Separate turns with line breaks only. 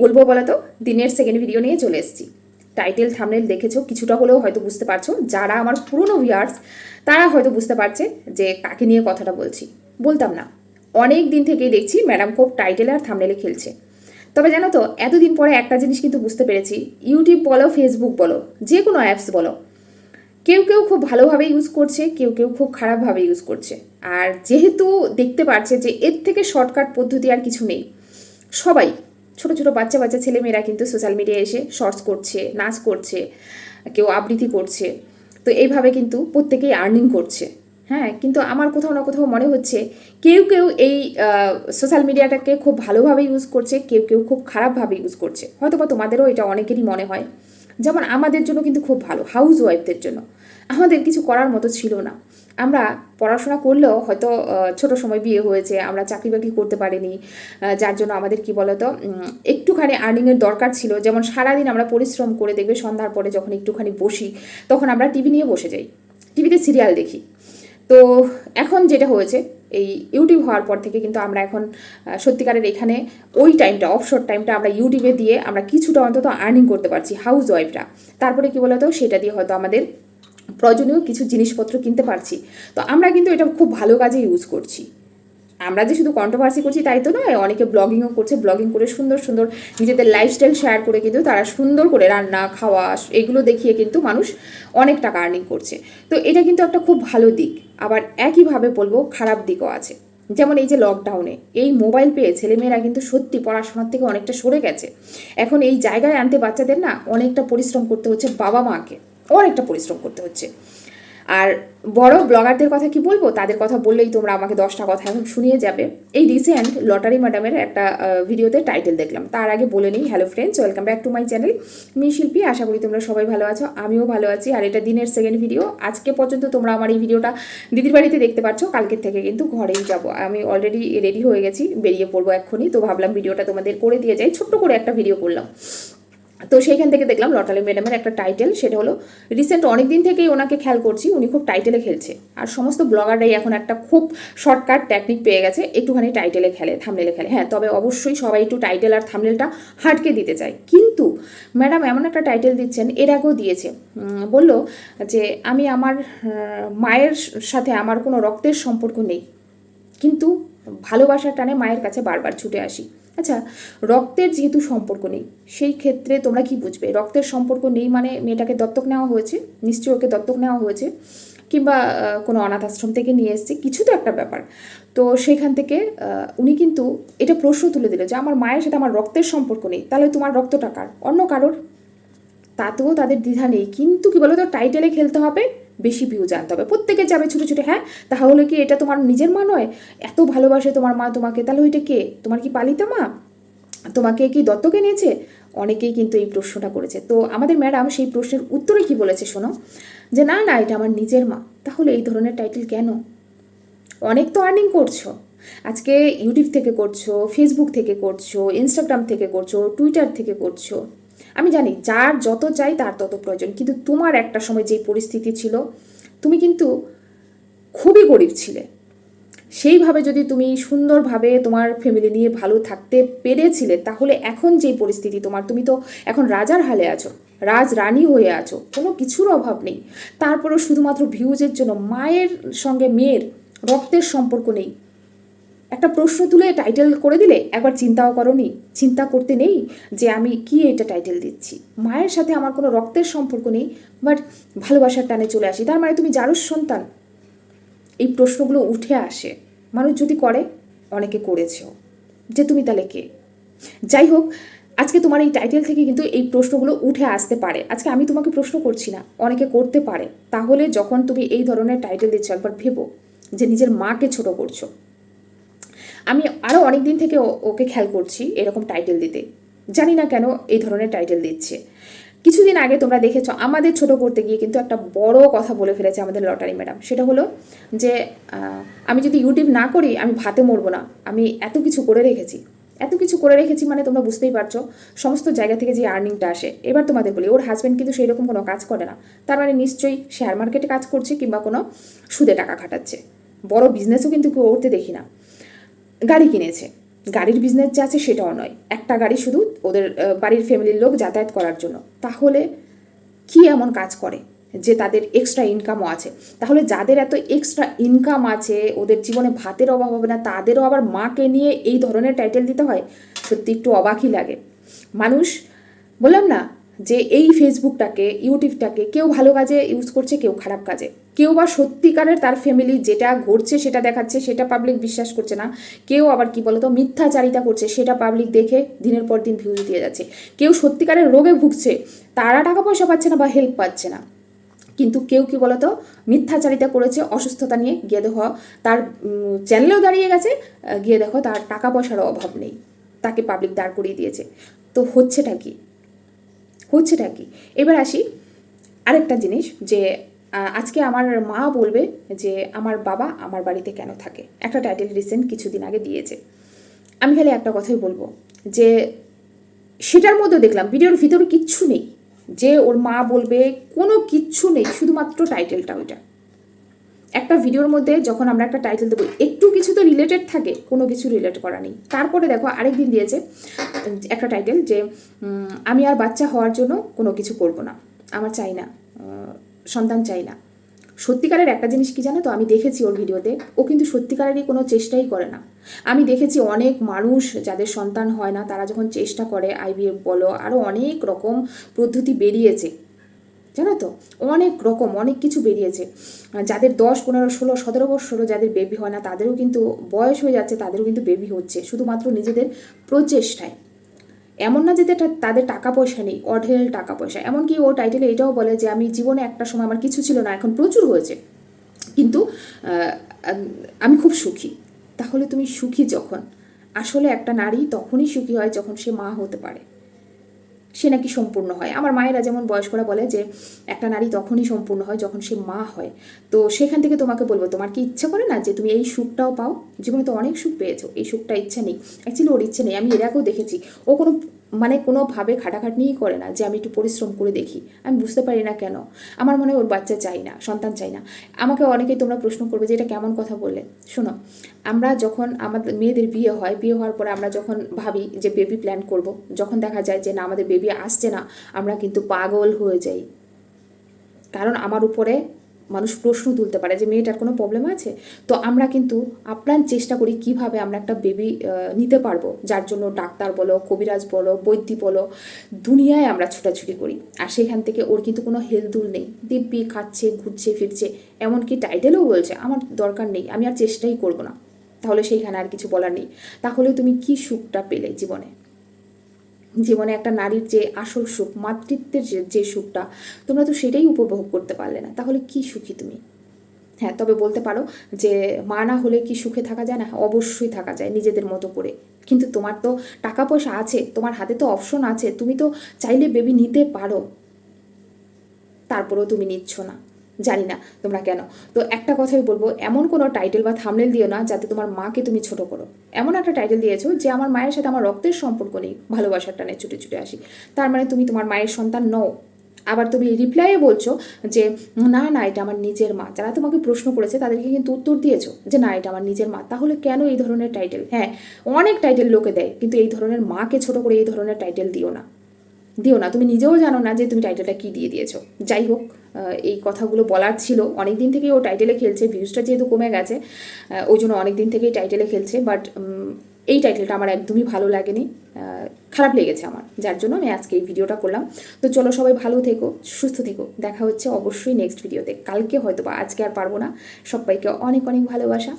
বলব বলো তো দিনের সেকেন্ড ভিডিও নিয়ে চলে এসেছি। টাইটেল থামনেল দেখেছ, কিছুটা হলেও হয়তো বুঝতে পারছ। যারা আমার পুরনো ভিউয়ার্স তারা হয়তো বুঝতে পারছে যে কাকে নিয়ে কথাটা বলছি। বলতাম না। অনেক দিন থেকেই দেখছি ম্যাডাম খুব টাইটেল আর থামনেলে খেলছে। তবে জানো তো, এতদিন পরে একটা জিনিস কিন্তু বুঝতে পেরেছি। ইউটিউব বলো ফেসবুক বলো, যে কোনো অ্যাপস বলো। কেউ কেউ খুব ভালোভাবে ইউজ করছে, কেউ কেউ খুব খারাপভাবে ইউজ করছে। আর যেহেতু দেখতে পারছে যে এর থেকে শর্টকাট পদ্ধতি আর কিছু নেই। সবাই ছোট ছোট বাচ্চা বাচ্চা ছেলেমেয়েরা কিন্তু সোশ্যাল মিডিয়ায় এসে শর্টস করছে, নাচ করছে, কেউ আবৃত্তি করছে। তো এইভাবে কিন্তু প্রত্যেকেই আর্নিং করছে। হ্যাঁ কিন্তু আমার কোথাও না কোথাও মনে হচ্ছে কেউ কেউ এই সোশ্যাল মিডিয়াটাকে খুব ভালোভাবে ইউজ করছে, কেউ কেউ খুব খারাপভাবে ইউজ করছে। হয়তো বা তোমাদেরও এটা অনেকেরই মনে হয়। যেমন আমাদের জন্য কিন্তু খুব ভালো হাউস ওয়াইফদের জন্য। আমাদের কিছু করার মতো ছিল না। আমরা পড়াশোনা করলেও হয়তো ছোট সময় বিয়ে হয়েছে, আমরা চাকরি বাকরি করতে পারিনি যার জন্য আমাদের কি বলতো একটুখানি আর্নিংয়ের দরকার ছিল। যেমন সারাদিন আমরা পরিশ্রম করে দেখবে সন্ধ্যার পরে যখন একটুখানি বসি, তখন আমরা টিভি নিয়ে বসে যাই। টিভিতে সিরিয়াল দেখি। তো এখন যেটা হয়েছে, এই ইউটিউব হওয়ার পর থেকে কিন্তু আমরা এখন সত্যিকারের এখানে ওই টাইমটা অফশোর টাইমটা আমরা ইউটিউবে দিয়ে আমরা কিছুটা অন্তত আর্নিং করতে পারছি হাউস ওয়াইফরা তারপরে কী বলতো, সেটা দিয়ে হয়তো আমাদের প্রয়োজনীয় কিছু জিনিসপত্র কিনতে পারছি। তো আমরা কিন্তু এটা খুব ভালো কাজে ইউজ করছি। আমরা যে শুধু কন্ট্রোভার্সি করছি তাই তো নয়, অনেকে ব্লগিংও করছে ব্লগিং করে সুন্দর সুন্দর নিজেদের লাইফস্টাইল শেয়ার করে কিন্তু তারা সুন্দর করে রান্না, খাওয়া, এগুলো দেখিয়ে কিন্তু মানুষ অনেক টাকা আর্নিং করছে। তো এটা কিন্তু একটা খুব ভালো দিক। আবার একইভাবে বলব, খারাপ দিকও আছে। যেমন এই যে লকডাউনে এই মোবাইল পেয়ে ছেলেমেয়েরা কিন্তু সত্যি পড়াশোনার থেকে অনেকটা সরে গেছে। এখন এই জায়গায় আনতে বাচ্চাদের না অনেকটা পরিশ্রম করতে হচ্ছে বাবা মাকে অনেকটা পরিশ্রম করতে হচ্ছে। আর বড় ব্লগারদের কথা কি বলব? তাদের কথা বললেই তোমরা আমাকে দশটা কথা এখন শুনিয়ে যাবে। এই রিসেন্ট লটারি ম্যাডামের একটা ভিডিওতে টাইটেল দেখলাম। তার আগে বলে নিই hello friends welcome back to my channel me Shilpi, আশা করি তোমরা সবাই ভালো আছো, আমিও ভালো আছি। আর এটা দিনের সেকেন্ড ভিডিও আজকে পর্যন্ত তোমরা আমার এই ভিডিওটা দিদির বাড়িতে দেখতে পাচ্ছ কালকের থেকে কিন্তু ঘরেই যাব। আমি অলরেডি রেডি হয়ে গেছি, বেরিয়ে পড়ব এক্ষুনি। তো ভাবলাম ভিডিওটা তোমাদের করে দিয়ে যাই। ছোট্ট করে একটা ভিডিও করলাম। তো সেইখান থেকে দেখলাম লটালি ম্যাডামের একটা টাইটেল সেটা হলো রিসেন্ট অনেক দিন থেকেই ওনাকে খেয়াল করছি, উনি খুব টাইটেলে খেলছে। আর সমস্ত ব্লগাররাই এখন একটা খুব শর্টকাট টেকনিক পেয়ে গেছে, একটুখানি টাইটেলে খেলে থামনেলে খেলে। হ্যাঁ তবে অবশ্যই সবাই একটু টাইটেল আর থামলেলটা হাটকে দিতে চায়। কিন্তু ম্যাডাম এমন একটা টাইটেল দিচ্ছেন, এর আগেও দিয়েছে। বলল যে, আমি আমার মায়ের সাথে আমার কোনো রক্তের সম্পর্ক নেই। কিন্তু ভালোবাসার টানে মায়ের কাছে বারবার ছুটে আসি। আচ্ছা রক্তের যেহেতু সম্পর্ক নেই, সেই ক্ষেত্রে তোমরা কি বুঝবে? রক্তের সম্পর্ক নেই মানে মেয়েটাকে দত্তক নেওয়া হয়েছে, নিশ্চয়ই ওকে দত্তক নেওয়া হয়েছে, কিংবা কোনো অনাথ আশ্রম থেকে নিয়ে এসেছে, কিছু তো একটা ব্যাপার। তো সেখান থেকে উনি কিন্তু এটা প্রশ্ন তুলে দিল যে, আমার মায়ের সাথে আমার রক্তের সম্পর্ক নেই, তাহলে তোমার রক্ত টাকার অন্য কারোর? তাতেও তাদের দ্বিধা নেই, কিন্তু কি বলতো, টাইটেলে খেলতে হবে বেশি ভিউ জানতে হবে প্রত্যেকে যাবে ছুটে ছুটে হ্যাঁ তাহলে কি এটা তোমার নিজের মা নয়? এত ভালোবাসে তোমার মা তোমাকে। তাহলে ওইটা কে? তোমার কি পালিত মা? তোমাকে কি দত্তকে নিয়েছে? অনেকেই কিন্তু এই প্রশ্নটা করেছে। তো আমাদের ম্যাডাম সেই প্রশ্নের উত্তরে কি বলেছে শোনো? যে না না, এটা আমার নিজের মা। তাহলে এই ধরনের টাইটেল কেন? অনেক তো আর্নিং করছ। আজকে ইউটিউব থেকে করছ ফেসবুক থেকে করছ ইনস্টাগ্রাম থেকে করছ টুইটার থেকে করছ। আমি জানি যার যত চাই তার তত প্রয়োজন, কিন্তু তোমার একটা সময় যেই পরিস্থিতি ছিল, তুমি কিন্তু খুবই গরিব ছিলে। সেইভাবে যদি তুমি সুন্দরভাবে তোমার ফ্যামিলি নিয়ে ভালো থাকতে পেরেছিলে, তাহলে এখন যেই পরিস্থিতি তোমার, তুমি তো এখন রাজার হালে আছো রাজ রানী হয়ে আছো, কোনো কিছুর অভাব নেই। তারপরেও শুধুমাত্র ভিউজের জন্য, মায়ের সঙ্গে মেয়ের রক্তের সম্পর্ক নেই। একটা প্রশ্ন তুলে টাইটেল করে দিলে একবার চিন্তাও করনি। চিন্তা করতে নেই যে আমি কি এটা টাইটেল দিচ্ছি। মায়ের সাথে আমার কোনো রক্তের সম্পর্ক নেই বাট ভালোবাসার টানে চলে আসি। তার মানে তুমি যারুর সন্তান। এই প্রশ্নগুলো উঠে আসে। মানুষ যদি করে, অনেকে করেছেও। যে তুমি তাহলে কে? যাই হোক, আজকে তোমার এই টাইটেল থেকে কিন্তু এই প্রশ্নগুলো উঠে আসতে পারে। আজকে আমি তোমাকে প্রশ্ন করছি না, অনেকে করতে পারে। তাহলে যখন তুমি এই ধরনের টাইটেল দিচ্ছ, একবার ভেবো যে নিজের মাকে ছোট করছ। আমি আরও অনেক দিন থেকে ওকে খেয়াল করছি এরকম টাইটেল দিতে। জানি না কেন এই ধরনের টাইটেল দিচ্ছে। কিছুদিন আগে তোমরা দেখেছ, আমাদের ছোট করতে গিয়ে কিন্তু একটা বড় কথা বলে ফেলেছে আমাদের লটারি ম্যাডাম সেটা হলো যে আমি যদি ইউটিউব না করি, আমি ভাতে মরবো না। আমি এত কিছু করে রেখেছি। এত কিছু করে রেখেছি মানে তোমরা বুঝতেই পারছ, সমস্ত জায়গা থেকে যে আর্নিংটা আসে। এবার তোমাদের বলি, ওর হাজব্যান্ড কিন্তু সেই রকম কোনো কাজ করে না। তার মানে নিশ্চয়ই শেয়ার মার্কেটে কাজ করছে কিংবা কোনো সুদে টাকা খাটাচ্ছে। বড় বিজনেসও কিন্তু কেউ করতে দেখি না। গাড়ি কিনেছে। গাড়ির বিজনেস যে আছে সেটাও নয়। একটা গাড়ি শুধু ওদের বাড়ির ফ্যামিলির লোক যাতায়াত করার জন্য। তাহলে কি এমন কাজ করে যে তাদের এক্সট্রা ইনকামও আছে? তাহলে যাদের এত এক্সট্রা ইনকাম আছে, ওদের জীবনে ভাতের অভাব হবে না, তাদেরও আবার মাকে নিয়ে এই ধরনের টাইটেল দিতে হয়? সত্যি একটু অবাকই লাগে। মানুষ, বললাম না যে এই ফেসবুকটাকে ইউটিউবটাকে কেউ ভালো কাজে ইউজ করছে, কেউ খারাপ কাজে। কেউ বা সত্যিকারের তার ফ্যামিলি যেটা ঘটছে, সেটা দেখাচ্ছে, সেটা পাবলিক বিশ্বাস করছে না। কেউ আবার কি বলতো, মিথ্যাচারিতা করছে, সেটা পাবলিক দেখে দিনের পর দিন ভিউজ দিয়ে যাচ্ছে। কেউ সত্যিকারের রোগে ভুগছে, তারা টাকা পয়সা পাচ্ছে না বা হেল্প পাচ্ছে না। কিন্তু কেউ কি বলতো, মিথ্যাচারিতা করেছে, অসুস্থতা নিয়ে গিয়ে দেখো তার চ্যানেলেও দাঁড়িয়ে গেছে গিয়ে দেখো তার টাকা পয়সারও অভাব নেই। তাকে পাবলিক দাঁড় করিয়ে দিয়েছে। তো হচ্ছেটা কি? হচ্ছেটা কি? এবার আসি আরেকটা জিনিস যে আজকে আমার মা বলবে যে, আমার বাবা আমার বাড়িতে কেন থাকে? একটা টাইটেল রিসেন্ট কিছুদিন আগে দিয়েছে। আমি খালি একটা কথাই বলব যে, সেটার মধ্যে দেখলাম ভিডিওর ভিতরে কিচ্ছু নেই। যে ওর মা বলবে কোনো কিচ্ছু নেই, শুধুমাত্র টাইটেলটা ওইটা। একটা ভিডিওর মধ্যে যখন আমরা একটা টাইটেল দেবো, একটু কিছু তো রিলেটেড থাকে, কোনো কিছু রিলেট করা নেই। তারপরে দেখো আরেকদিন দিয়েছে একটা টাইটেল যে আমি আর বাচ্চা হওয়ার জন্য কোনো কিছু করব না, আমার চাই না সন্তান চাই না। সত্যিকারের একটা জিনিস কি জানো তো, আমি দেখেছি ওর ভিডিওতে, ও কিন্তু সত্যিকারেরই কোনো চেষ্টাই করে না। আমি দেখেছি অনেক মানুষ যাদের সন্তান হয় না, তারা যখন চেষ্টা করে আইভিএফ বলো আরও অনেক রকম পদ্ধতি বেরিয়েছে। জানো তো? অনেক রকম, অনেক কিছু বেরিয়েছে। যাদের দশ, পনেরো, ষোলো, সতেরো বছরও যাদের বেবি হয় না, তাদেরও কিন্তু বয়স হয়ে যাচ্ছে, তাদেরও কিন্তু বেবি হচ্ছে। শুধুমাত্র নিজেদের প্রচেষ্টায়। এমন না যে তাদের টাকা পয়সা নেই, অঢেল টাকা পয়সা। এমনকি ও টাইটেলে এটাও বলে যে, আমি জীবনে একটা সময় আমার কিছু ছিল না, এখন প্রচুর হয়েছে। কিন্তু আমি খুব সুখী। তাহলে তুমি সুখী যখন। আসলে একটা নারী তখনই সুখী হয় যখন সে মা হতে পারে। সে নাকি সম্পূর্ণ হয়। আমার মায়েরা যেমন বয়স্করা বলে যে, একটা নারী তখনই সম্পূর্ণ হয় যখন সে মা হয়। তো সেখান থেকে তোমাকে বলব, তোমার কি ইচ্ছা করে না যে তুমি এই সুখটাও পাও? জীবনে তো অনেক সুখ পেয়েছ, এই সুখটা ইচ্ছা নেই। অ্যাকচুয়ালি ওর ইচ্ছে নেই, আমি এর আগেও দেখেছি। ও কোনো মানে কোনোভাবে খাটাখাটনিই করে না যে আমি একটু পরিশ্রম করে দেখি। আমি বুঝতে পারি না কেন। আমার মনে ওর বাচ্চা চাই না, সন্তান চাই না। আমাকে অনেকেই তোমরা প্রশ্ন করবে যে এটা কেমন কথা বললে। শোনো, আমরা যখন আমাদের মেয়েদের বিয়ে হয়, বিয়ে হওয়ার পরে আমরা যখন ভাবি যে বেবি প্ল্যান করব, যখন দেখা যায় যে না, আমাদের বেবি আসছে না, আমরা কিন্তু পাগল হয়ে যাই। কারণ আমার উপরে মানুষ প্রশ্ন তুলতে পারে যে মেয়েটার কোনো প্রবলেম আছে? তো আমরা কিন্তু আপ্রাণ চেষ্টা করি কীভাবে আমরা একটা বেবি নিতে পারব। যার জন্য ডাক্তার বলো, কবিরাজ বলো, বৈদ্য বলো, দুনিয়ায় আমরা ছুটাছুটি করি। আর সেখান থেকে ওর কিন্তু কোনো হেলদুল নেই। দিব্যি খাচ্ছে, ঘুরছে, ফিরছে, এমনকি টাইটেলও বলছে, আমার দরকার নেই, আমি আর চেষ্টাই করব না। তাহলে সেইখানে আর কিছু বলার নেই। তাহলে তুমি কি সুখটা পেলে জীবনে? জীবনে একটা নারীর যে আসল সুখ, মাতৃত্বের যে যে সুখটা, তোমরা তো সেটাই উপভোগ করতে পারলে না। তাহলে কি সুখী তুমি? হ্যাঁ তবে বলতে পারো যে, মা না হলে কি সুখে থাকা যায় না? অবশ্যই থাকা যায় নিজেদের মতো করে। কিন্তু তোমার তো টাকা পয়সা আছে, তোমার হাতে তো অপশন আছে, তুমি তো চাইলে বেবি নিতে পারো। তারপরেও তুমি নিচ্ছ না। জানি না তোমরা কেন। তো একটা কথাই বলব, এমন কোনো টাইটেল বা থামলেল দিও না যাতে তোমার মাকে তুমি ছোট করো। এমন একটা টাইটেল দিয়েছ যে আমার মায়ের সাথে আমার রক্তের সম্পর্ক নেই, ভালোবাসার টানে ছুটে ছুটে আসি। তার মানে তুমি তোমার মায়ের সন্তান নও। আবার তুমি রিপ্লাইয়ে বলছো যে, না না, এটা আমার নিজের মা। যারা তোমাকে প্রশ্ন করেছে তাদেরকে কিন্তু উত্তর দিয়েছ যে, না, এটা আমার নিজের মা। তাহলে কেন এই ধরনের টাইটেল হ্যাঁ অনেক টাইটেল লোকে দেয়, কিন্তু এই ধরনের মাকে ছোট করে এই ধরনের টাইটেল দিও না। দিও না। তুমি নিজেও জানো না যে তুমি টাইটেলটা কী দিয়ে দিয়েছ। যাই হোক এই কথাগুলো বলার ছিল। অনেক দিন থেকেই ও টাইটেলে খেলছে ভিউজটা যেহেতু কমে গেছে ওই জন্য অনেক দিন থেকেই টাইটেলে খেলছে বাট এই টাইটেলটা আমার একদমই ভালো লাগেনি। খারাপ লেগেছে আমার, যার জন্য আমি আজকে এই ভিডিওটা করলাম। তো চলো সবাই ভালো থেকো, সুস্থ থেকো। দেখা হচ্ছে অবশ্যই নেক্সট ভিডিওতে কালকে হয়তো বা আজকে আর পারব না। সবাইকে অনেক অনেক ভালোবাসা।